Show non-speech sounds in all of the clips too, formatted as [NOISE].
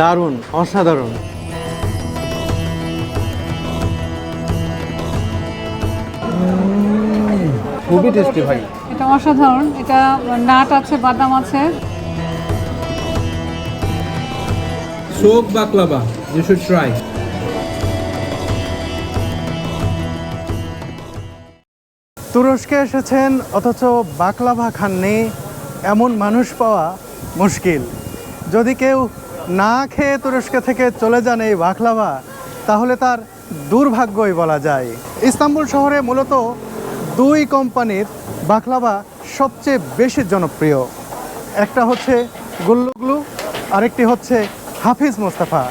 দারুণ অসাধারণ। খুবই টেস্টি ভাই। এটা অসাধারণ এটা নাট আছে বাদাম আছে। সোক বাকলাবা ইউ শুড ট্রাই তুরস্কে এসেছেন অথচ বাকলাভা খাননি এমন মানুষ পাওয়া মুশকিল। যদি কেউ না খেয়ে তুরস্ক থেকে চলে যান এই বাকলাভা তাহলে তার দুর্ভাগ্যই বলা যায়। ইস্তাম্বুল শহরে মূলত দুই কোম্পানির বাকলাভা সবচেয়ে বেশি জনপ্রিয়। একটা হচ্ছে গুল্লুগলু, আরেকটি হচ্ছে হাফিজ মোস্তাফা।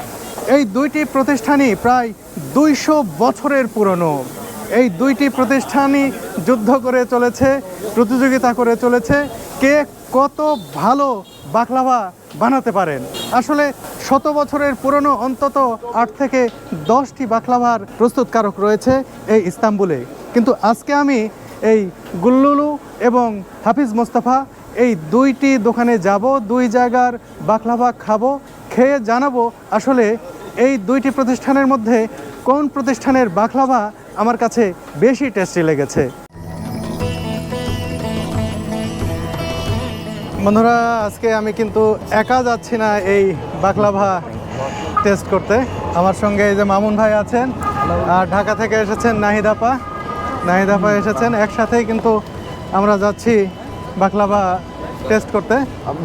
এই দুইটি প্রতিষ্ঠানই প্রায় দুইশো বছরের পুরনো। এই দুইটি প্রতিষ্ঠানই যুদ্ধ করে চলেছে, প্রতিযোগিতা করে চলেছে, কে কত ভালো বাকলাভা বানাতে পারেন। আসলে শত বছরের পুরনো অন্তত আট থেকে দশটি বাকলাভার প্রস্তুতকারক রয়েছে এই ইস্তাম্বুলে। কিন্তু আজকে আমি এই গুল্লুলু এবং হাফিজ মোস্তফা এই দুইটি দোকানে যাব, দুই জায়গার বাকলাভা খাব, খেয়ে জানাব আসলে এই দুইটি প্রতিষ্ঠানের মধ্যে কোন প্রতিষ্ঠানের বাকলাভা আমার কাছে বেশি টেস্টি লেগেছে। বন্ধুরা আজকে আমি কিন্তু একা যাচ্ছি না এই বাকলাভা টেস্ট করতে। আমার সঙ্গে এই যে মামুন ভাই আছেন আর ঢাকা থেকে এসেছেন নাহিদাপা নাহিদাপা এসেছেন একসাথেই কিন্তু আমরা যাচ্ছি বাকলাভা টেস্ট করতে।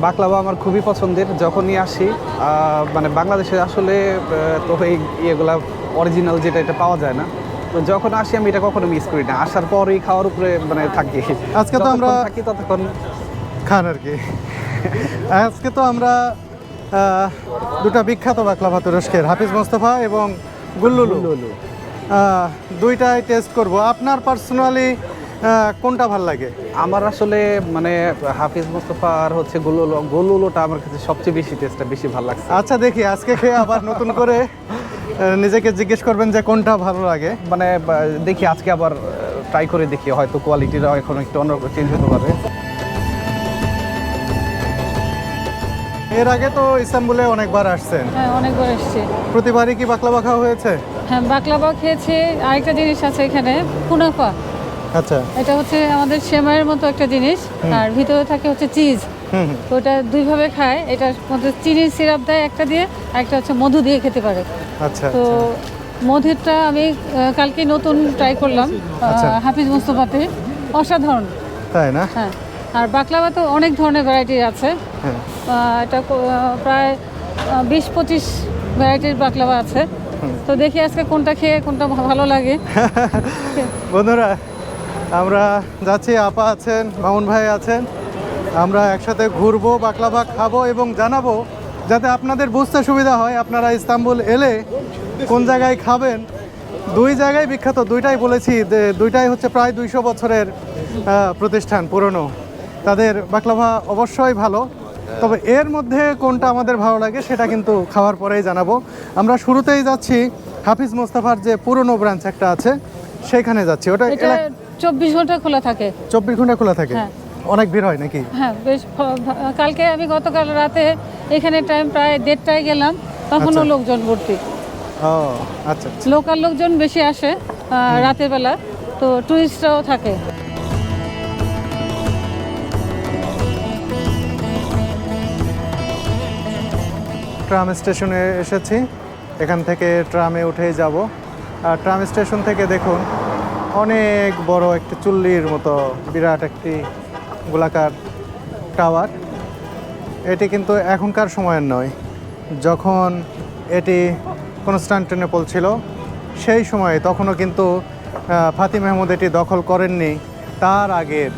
বাকলাভা আমার খুবই পছন্দের যখনই আসি মানে বাংলাদেশে আসলে তো এই ইয়েগুলা অরিজিনাল যেটা এটা পাওয়া যায় না। তো যখন আসি আমি এটা কখনো মিস করি না। আসার পরেই খাওয়ার উপরে মানে থাকি। আজকে তো আমরা- থাকি ততক্ষণ খান আর কি। আজকে তো আমরা দুটা বিখ্যাত বাকলাভা তুরস্কের হাফিজ মোস্তফা এবং গুল্লুলু। দুইটাই টেস্ট করব। আপনার পার্সোনালি কোনটা ভালো লাগে? আমার আসলে মানে হাফিজ মুস্তফা আর হচ্ছে গোলুলো গোলুলোটা আমার কাছে সবচেয়ে বেশি টেস্টটা বেশি ভালো লাগছে। আচ্ছা দেখি আজকে খেয়ে আবার নতুন করে নিজেকে জিজ্ঞেস করবেন যে কোনটা ভালো লাগে। মানে দেখি আজকে আবার ট্রাই করে দেখি হয়তো কোয়ালিটিটা এখন একটু অন্যরকম চেঞ্জ হতে পারে। এর আগে তো ইস্তাম্বুলে অনেকবার আসছেন। হ্যাঁ অনেকবার এসছে প্রতিবারই কি বাকলাভা খাওয়া হয়েছে? হ্যাঁ বাকলাবা খেয়েছি। আরেকটা জিনিস আছে এখানে কুনাফা আচ্ছা। এটা হচ্ছে আমাদের সেমাইয়ের মতো একটা জিনিস আর ভিতরে থাকে হচ্ছে চিজ। ওটা দুইভাবে খায়। এটার মধ্যে চিনির সিরাপ দেয় একটা দিয়ে আর একটা হচ্ছে মধু দিয়ে খেতে পারে। আচ্ছা তো আচ্ছা। মধুরটা আমি কালকে নতুন ট্রাই করলাম আচ্ছা। হাফিজ মুস্তফাতে। অসাধারণ। তাই না? হ্যাঁ। আর বাকলাবা তো অনেক ধরনের ভ্যারাইটি আছে। হ্যাঁ। এটা প্রায় বিশ পঁচিশ ভ্যারাইটির বাকলাবা আছে। তো দেখি আজকে কোনটা খেয়ে কোনটা ভালো লাগে। [LAUGHS] বন্ধুরা আমরা যাচ্ছি আপা আছেন মামুন ভাই আছেন। আমরা একসাথে ঘুরবো বাকলাভা খাব এবং জানাব যাতে আপনাদের বুঝতে সুবিধা হয় আপনারা ইস্তাম্বুল এলে কোন জায়গায় খাবেন। দুই জায়গায় বিখ্যাত দুইটাই বলেছি দুইটাই হচ্ছে প্রায় দুইশো বছরের প্রতিষ্ঠান পুরনো। তাদের বাকলাভা অবশ্যই ভালো। তবে এর মধ্যে কোনটা আমাদের ভালো লাগে সেটা কিন্তু খাওয়ার পরেই জানাব। আমরা শুরুতেই যাচ্ছি হাফিজ মোস্তাফার যে পুরনো ব্রাঞ্চ একটা আছে সেইখানে যাচ্ছি। ওটা চব্বিশ ঘণ্টা খোলা থাকে। চব্বিশ ঘণ্টা খোলা থাকে? হ্যাঁ। অনেক ভিড় হয় নাকি? হ্যাঁ বেশ কালকে আমি গতকাল রাতে এখানে টাইম প্রায় দেড়টায় গেলাম তখনও আচ্ছা। লোকজন ভর্তি। ও আচ্ছা আচ্ছা। লোকাল লোকজন বেশি আসে রাতের বেলা। তো টুরিস্টরাও থাকে। ট্রাম স্টেশনে এসেছি। এখান থেকে ট্রামে উঠেই যাব। আর ট্রাম স্টেশন থেকে দেখুন, অনেক বড় একটি চুল্লির মতো বিরাট একটি গোলাকার টাওয়ার। এটি কিন্তু এখনকার সময়ের নয়। যখন এটি কনস্টান্টিনোপল ছিল সেই সময়ে তখনও কিন্তু ফাতি মেহমুদ এটি দখল করেননি। তার আগের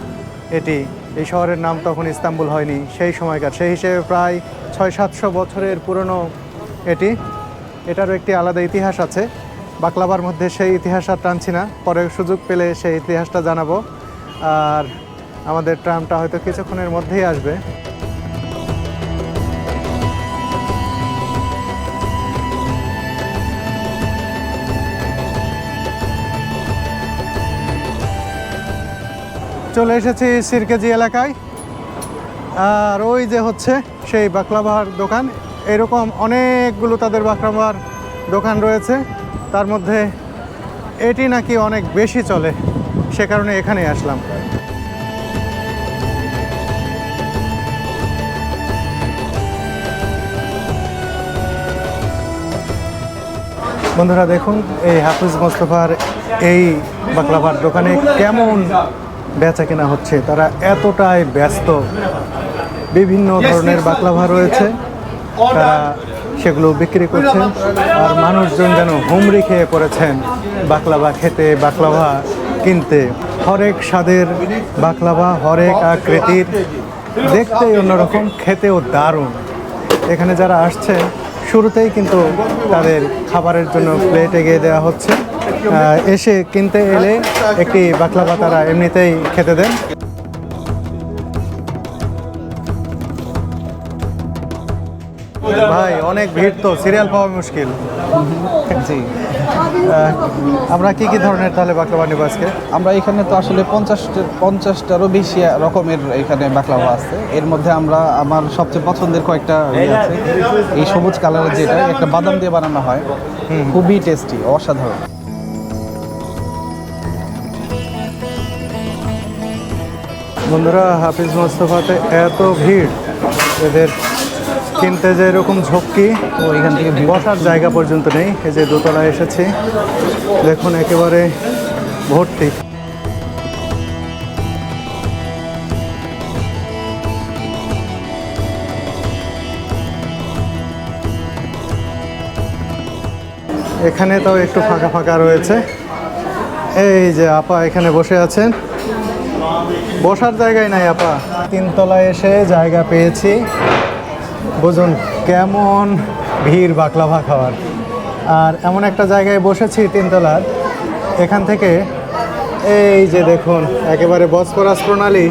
এটি এই শহরের নাম তখন ইস্তাম্বুল হয়নি, সেই সময়কার। সেই হিসেবে প্রায় ছয়, সাতশো বছরের পুরনো এটি। এটারও একটি আলাদা ইতিহাস আছে। বাকলাবার মধ্যে সেই ইতিহাস আর টানছি না। পরে সুযোগ পেলে সেই ইতিহাসটা জানাব। আর আমাদের ট্রামটা হয়তো কিছুক্ষণের মধ্যেই আসবে। চলে এসেছি সিরকেজি এলাকায়। আর ওই যে হচ্ছে সেই বাকলাভার দোকান। এরকম অনেকগুলো তাদের বাকলাভার দোকান রয়েছে। তার মধ্যে এটি নাকি অনেক বেশি চলে। সে কারণে এখানেই আসলাম। বন্ধুরা দেখুন, এই হাফিজ মোস্তফার এই বাকলাভার দোকানে কেমন বেচা কেনা হচ্ছে, তারা এতটাই ব্যস্ত। বিভিন্ন ধরনের বাকলাভা রয়েছে, তারা সেগুলো বিক্রি করছেন, আর মানুষজন যেন হুমড়ি খেয়ে পড়েছেন বাকলাভা খেতে, বাকলাভা কিনতে। হরেক স্বাদের বাকলাভা, হরেক আকৃতির, দেখতেই অন্যরকম, খেতেও দারুণ। এখানে যারা আসছে, শুরুতেই কিন্তু তাদের খাবারের জন্য প্লেট এগিয়ে দেওয়া হচ্ছে। এসে কিনতে এলে একটি বাকলাভা তারা এমনিতেই খেতে দেন। ভাই অনেক ভিড় তো সিরিয়াল পাওয়া মুশকিল। জি। আমরা কি কি ধরনের তাহলে বাকলাভা নেব আজকে? আমরা এখানে তো আসলে পঞ্চাশটা পঞ্চাশটারও বেশি রকমের এখানে বাকলাভা আছে। এর মধ্যে আমরা আমার সবচেয়ে পছন্দের কয়েকটা ইয়ে আছে। এই সবুজ কালারের যেটা একটা বাদাম দিয়ে বানানো হয়। খুবই টেস্টি অসাধারণ। বন্ধুরা, হাফিজ মোস্তফাতে এত ভিড়। এদের কিনতে যে এরকম ঝক্কি তো এখান থেকে বসার জায়গা পর্যন্ত নেই। এই যে দোতলা এসেছি। দেখুন, একেবারে ভর্তি। এখানে তাও একটু ফাঁকা ফাঁকা রয়েছে। এই যে আপা এখানে বসে আছেন। বসার জায়গায় নাই, আপা। তিনতলায় এসে জায়গা পেয়েছি। বুঝুন, কেমন ভিড় বাকলাভা খাওয়ার। আর এমন একটা জায়গায় বসেছি তিনতলার। এখান থেকে এই যে দেখুন, একেবারে বসফরাস প্রণালী,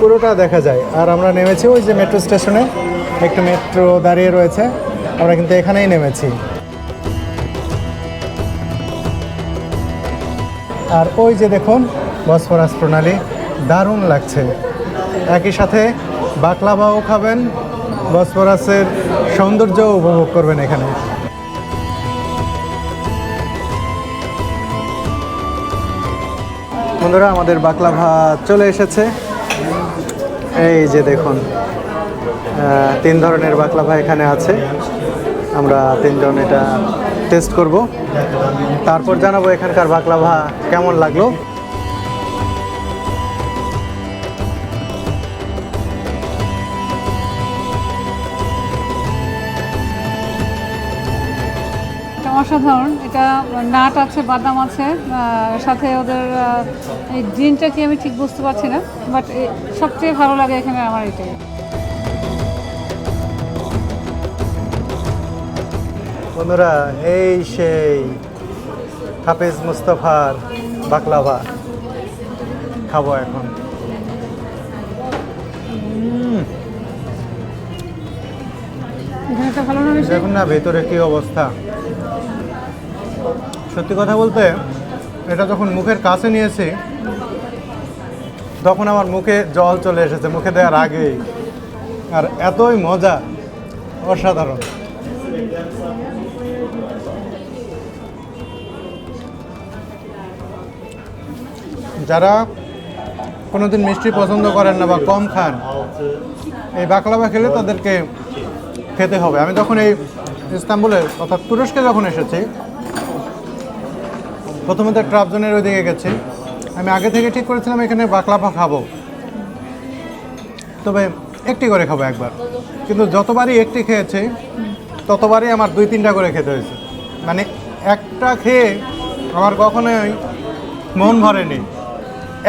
পুরোটা দেখা যায়। আর আমরা নেমেছি ওই যে মেট্রো স্টেশনে। একটু মেট্রো দাঁড়িয়ে রয়েছে। আমরা কিন্তু এখানেই নেমেছি। আর ওই যে দেখুন বসফরাস প্রণালী দারুণ লাগছে। একই সাথে বাকলাভাও খাবেন, বসফরাসের সৌন্দর্যও উপভোগ করবেন এখানে। বন্ধুরা, আমাদের বাকলাভা চলে এসেছে। এই যে দেখুন তিন ধরনের বাকলা বাকলাভা এখানে আছে। আমরা তিনজন এটা টেস্ট করব। তারপর জানাব এখানকার বাকলাভা কেমন লাগল। অসাধারণ। এটা নাট আছে বাদাম আছে সাথে ওদের এই ডিমটা কি আমি ঠিক বুঝতে পারছি না বাট সবচেয়ে ভালো লাগে এখানে আমার এটাই। বন্ধুরা এই সেই হাফিজ মুস্তফার বাকলাভা খাব এখন। দেখুন না ভেতরে কি অবস্থা। সত্যি কথা বলতে, এটা যখন মুখের কাছে নিয়েছি, তখন আমার মুখে জল চলে এসেছে, মুখে দেওয়ার আগেই। আর এতই মজা, অসাধারণ। যারা কোনোদিন মিষ্টি পছন্দ করেন না বা কম খান, এই বাকলাভা খেলে তাদেরকে খেতে হবে। আমি যখন এই ইস্তাম্বুলে অর্থাৎ তুরস্কে যখন এসেছি প্রথমত ওই দিকে গেছি। আমি আগে থেকে ঠিক করেছিলাম এখানে বাকলাভা খাব। তবে একটি করে খাব একবার। কিন্তু যতবারই একটি খেয়েছি, ততবারই আমার দুই তিনটা করে খেতে হয়েছে। মানে একটা খেয়ে আমার কখনোই মন ভরেনি।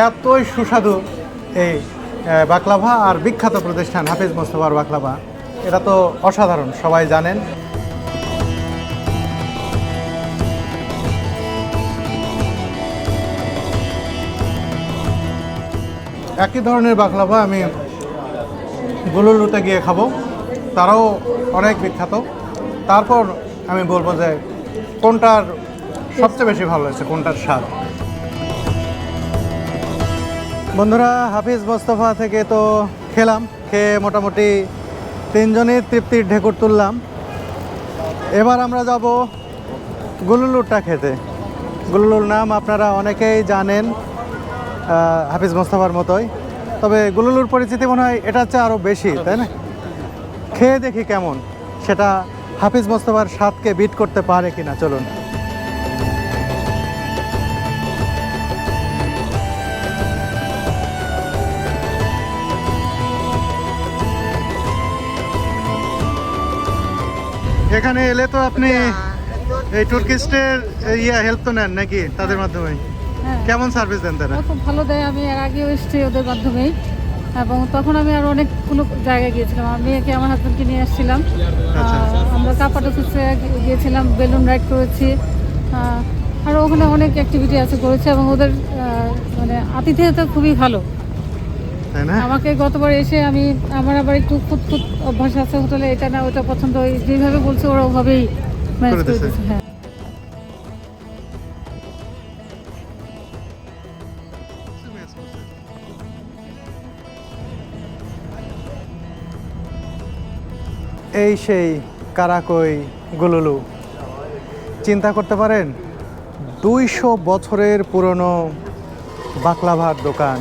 এতই সুস্বাদু এই বাকলাভা আর বিখ্যাত প্রতিষ্ঠান হাফিজ মোস্তফার বাকলাভা এটা তো অসাধারণ, সবাই জানেন। একই ধরনের বাকলাভা আমি গুলুলুতে গিয়ে খাব। তারাও অনেক বিখ্যাত। তারপর আমি বলব যে কোনটার সবচেয়ে বেশি ভালো হয়েছে, কোনটার স্বাদ? বন্ধুরা, হাফিজ মোস্তফা থেকে তো খেলাম, খেয়ে মোটামুটি তিনজনই তৃপ্তির ঢেকুর তুললাম। এবার আমরা যাব গুলুলুরটা খেতে। গুলুলুর নাম আপনারা অনেকেই জানেন। হাফিজ মোস্তফার মতোই। তবে গুলুলুর পরিচিতি মনে হয় এটা হচ্ছে আরও বেশি তাই না? খেয়ে দেখি কেমন সেটা হাফিজ মোস্তফার স্বাদকে বিট করতে পারে কিনা চলুন। এখানে এলে তো আপনি এই টুর্কিস্টের ইয়া হেল্প তো নেন নাকি তাদের মাধ্যমে? কেমন সার্ভিস দেন তারা? খুব ভালো দেয় আমি এর আগেও এসেছি ওদের মাধ্যমেই। এবং তখন আমি আর অনেকগুলো জায়গায় গিয়েছিলাম। আমার মেয়েকে আমার হাজব্যান্ডকে নিয়ে আসছিলাম। আচ্ছা। আমরা কাপাটোসে গিয়েছিলাম বেলুন রাইড করেছি। আরও ওখানে অনেক অ্যাক্টিভিটি আছে করেছি এবং ওদের মানে আতিথেয়তা খুবই ভালো। আমাকে গতবার এসে আমি আমার আবার একটু খুঁতখুত অভ্যাস আছে হোটেলে এটা না ওটা পছন্দ ওই যেভাবে বলছে ওরা ওভাবেই ম্যানেজ করে হ্যাঁ। এই সেই কারাকই গুলুলু। চিন্তা করতে পারেন, দুইশো বছরের পুরনো বাকলাভার দোকান।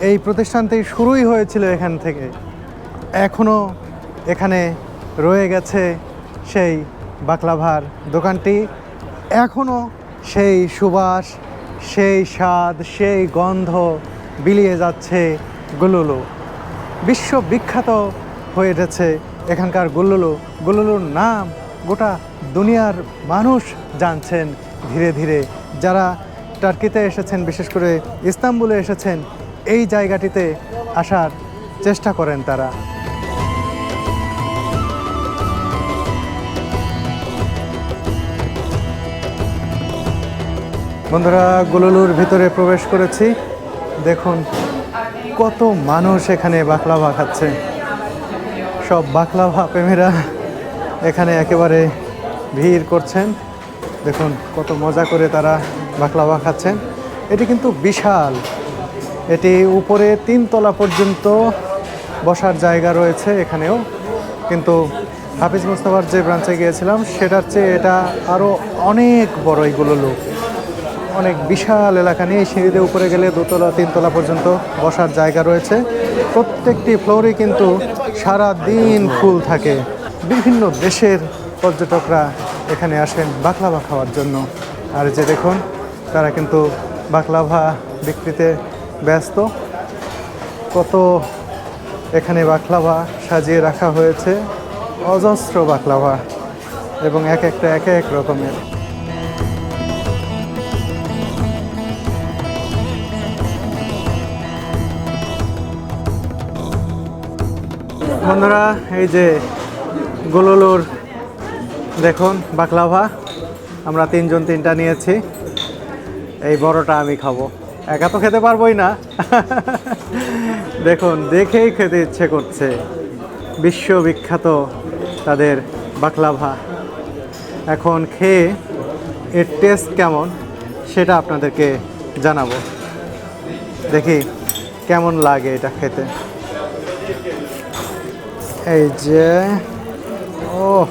এই প্রতিষ্ঠানটি শুরুই হয়েছিল এখান থেকে। এখনও এখানে রয়ে গেছে সেই বাকলাভার দোকানটি। এখনও সেই সুবাস, সেই স্বাদ, সেই গন্ধ বিলিয়ে যাচ্ছে গুলুলু। বিশ্ববিখ্যাত হয়ে উঠেছে এখানকার গুল্লুলু, গুল্লুলুর নাম গোটা দুনিয়ার মানুষ জানছেন ধীরে ধীরে। যারা টার্কিতে এসেছেন, বিশেষ করে ইস্তাম্বুলে এসেছেন, এই জায়গাটিতে আসার চেষ্টা করেন তারা। বন্ধুরা গুলুলুর ভিতরে প্রবেশ করেছি। দেখুন কত মানুষ এখানে বাকলাভা খাচ্ছে। সব বাকলাভা প্রেমীরা এখানে একেবারে ভিড় করছেন। দেখুন, কত মজা করে তারা বাকলাভা খাচ্ছেন। এটি কিন্তু বিশাল। এটি উপরে তিনতলা পর্যন্ত বসার জায়গা রয়েছে এখানেও। কিন্তু হাফিজ মুস্তফার যে ব্রাঞ্চে গিয়েছিলাম, সেটার চেয়ে এটা আরও অনেক বড় এইগুলো লোক। অনেক বিশাল এলাকা নিয়ে সিঁড়িতে উপরে গেলে দোতলা, তিনতলা পর্যন্ত বসার জায়গা রয়েছে। প্রত্যেকটি ফ্লোরে কিন্তু সারা দিন ফুল থাকে। বিভিন্ন দেশের পর্যটকরা এখানে আসেন বাকলাভা খাওয়ার জন্য। আর যে দেখুন, তারা কিন্তু বাকলাভা বিক্রিতে ব্যস্ত। কত এখানে বাকলাভা সাজিয়ে রাখা হয়েছে। অজস্র বাকলাভা এবং এক একটা এক এক রকমের। বন্ধুরা, এই যে গোললোর, দেখুন, বাকলাভা। আমরা তিনজন তিনটা নিয়েছি। এই বড়টা আমি খাব। একা তো খেতে পারবোই না। দেখুন, দেখেই খেতে ইচ্ছে করছে। বিশ্ববিখ্যাত তাদের বাকলাভা। এখন খেয়ে এর টেস্ট কেমন সেটা আপনাদেরকে জানাব। দেখি, কেমন লাগে এটা খেতে। এই যে ও।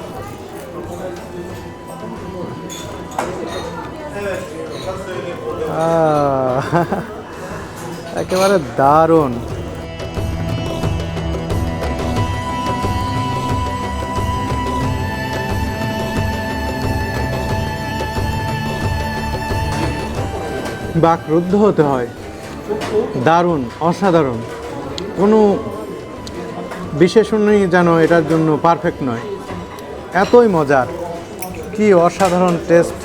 [LAUGHS] একেবারে দারুণ। বাকরুদ্ধ হতে হয়। দারুণ অসাধারণ। কোনো বিশেষণই যেন এটার জন্য পারফেক্ট নয়। এতই মজার। কি অসাধারণ টেস্ট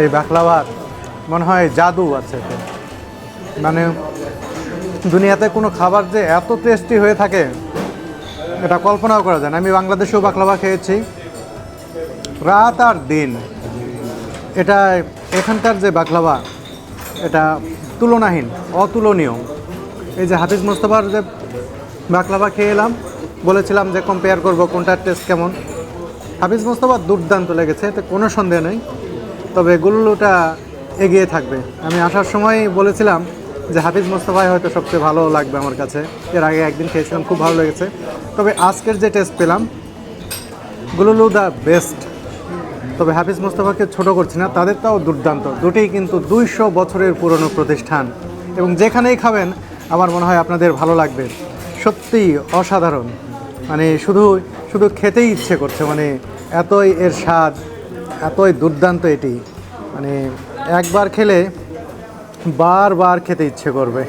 এই বাকলাভার। মনে হয় জাদু আছে মানে দুনিয়াতে কোনো খাবার যে এত টেস্টি হয়ে থাকে, এটা কল্পনাও করা যায় না। আমি বাংলাদেশেও বাকলাভা খেয়েছি। রাত আর দিন। এটা এখানকার যে বাকলাভা এটা তুলনাহীন, অতুলনীয়। এই যে হাফিজ মোস্তফার যে বাকলাভা খেয়ে এলাম। বলেছিলাম যে কম্পেয়ার করব কোনটার টেস্ট কেমন। হাফিজ মোস্তফা দুর্দান্ত লেগেছে, এতে কোনো সন্দেহ নেই। তবে গুল্লুটা এগিয়ে থাকবে। আমি আসার সময় বলেছিলাম যে হাফিজ মোস্তফাই হয়তো সবচেয়ে ভালো লাগবে আমার কাছে। এর আগে একদিন খেয়েছিলাম, খুব ভালো লেগেছে। তবে আজকের যে টেস্ট পেলাম, গুলুলু দ্য বেস্ট তবে হাফিজ মোস্তফাকে ছোট করছি না তাদেরটাও দুর্দান্ত। দুটেই কিন্তু দুইশো বছরের পুরনো প্রতিষ্ঠান। এবং যেখানেই খাবেন, আমার মনে হয় আপনাদের ভালো লাগবে। সত্যিই অসাধারণ। মানে শুধু শুধু খেতেই ইচ্ছে করছে মানে এতই এর স্বাদ, এতই দুর্দান্ত এটি। মানে একবার খেলে বারবার খেতে ইচ্ছে করবে।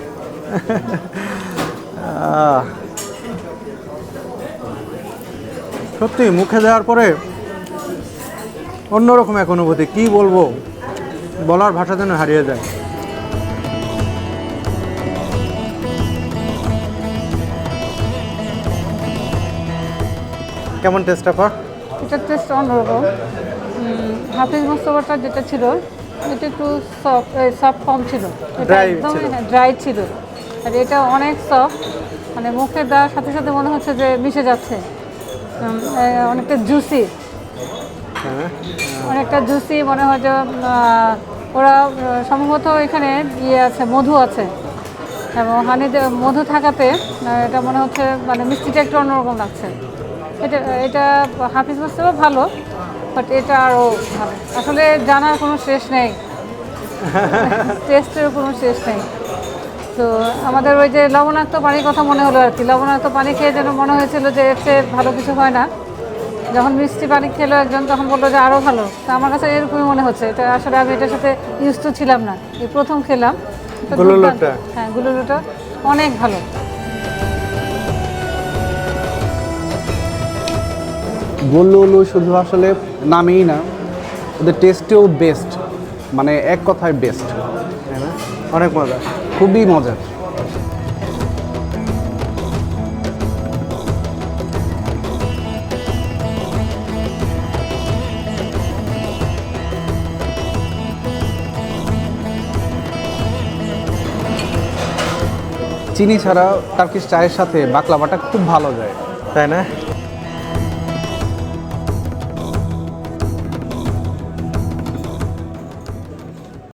সত্যি মুখে দেওয়ার পরে অন্যরকম এক অনুভূতি, কি বলব? বলার ভাষা যেন হারিয়ে যায়। কেমন টেস্ট আপা? এটার টেস্ট অন্যরকম হাফিজ মোস্তফাটা যেটা ছিল এটা একটু সফট সফট কম ছিল। এটা Dry একদমই ড্রাই ছিল। আর এটা অনেক সফট মানে মুখে দেওয়ার সাথে সাথে মনে হচ্ছে যে মিশে যাচ্ছে। অনেকটা জুসি হ্যাঁ। অনেকটা জুসি মনে হয় যে ওরা সম্ভবত এখানে ইয়ে আছে মধু আছে। এবং হানি মধু থাকাতে এটা মনে হচ্ছে মানে মিষ্টিটা একটু অন্যরকম লাগছে। এটা এটা হাফিজ মোস্তফা ভালো বাট এটা আরও ভালো। আসলে জানার কোনো শেষ নেই। [LAUGHS] টেস্টের কোনো শেষ নেই। তো আমাদের ওই যে লবণাক্ত পানির কথা মনে হলো আর কি। লবণাক্ত পানি খেয়ে যেন মনে হয়েছিল যে এর চেয়ে ভালো কিছু হয় না। যখন মিষ্টি পানি খেলো একজন তখন বলল যে আরও ভালো। তো আমার কাছে এরকমই মনে হচ্ছে। এটা আসলে আমি এটার সাথে ইউজ তো ছিলাম না। এই প্রথম খেলাম। তো হ্যাঁ গুলুলুটা অনেক ভালো। গোল্লু শুধু আসলে নামেই না ওদের টেস্টেও বেস্ট মানে এক কথায় বেস্ট অনেক মজা। খুবই মজার চিনি ছাড়া টার্কিশ চায়ের সাথে বাকলাভাটা খুব ভালো যায়। তাই না?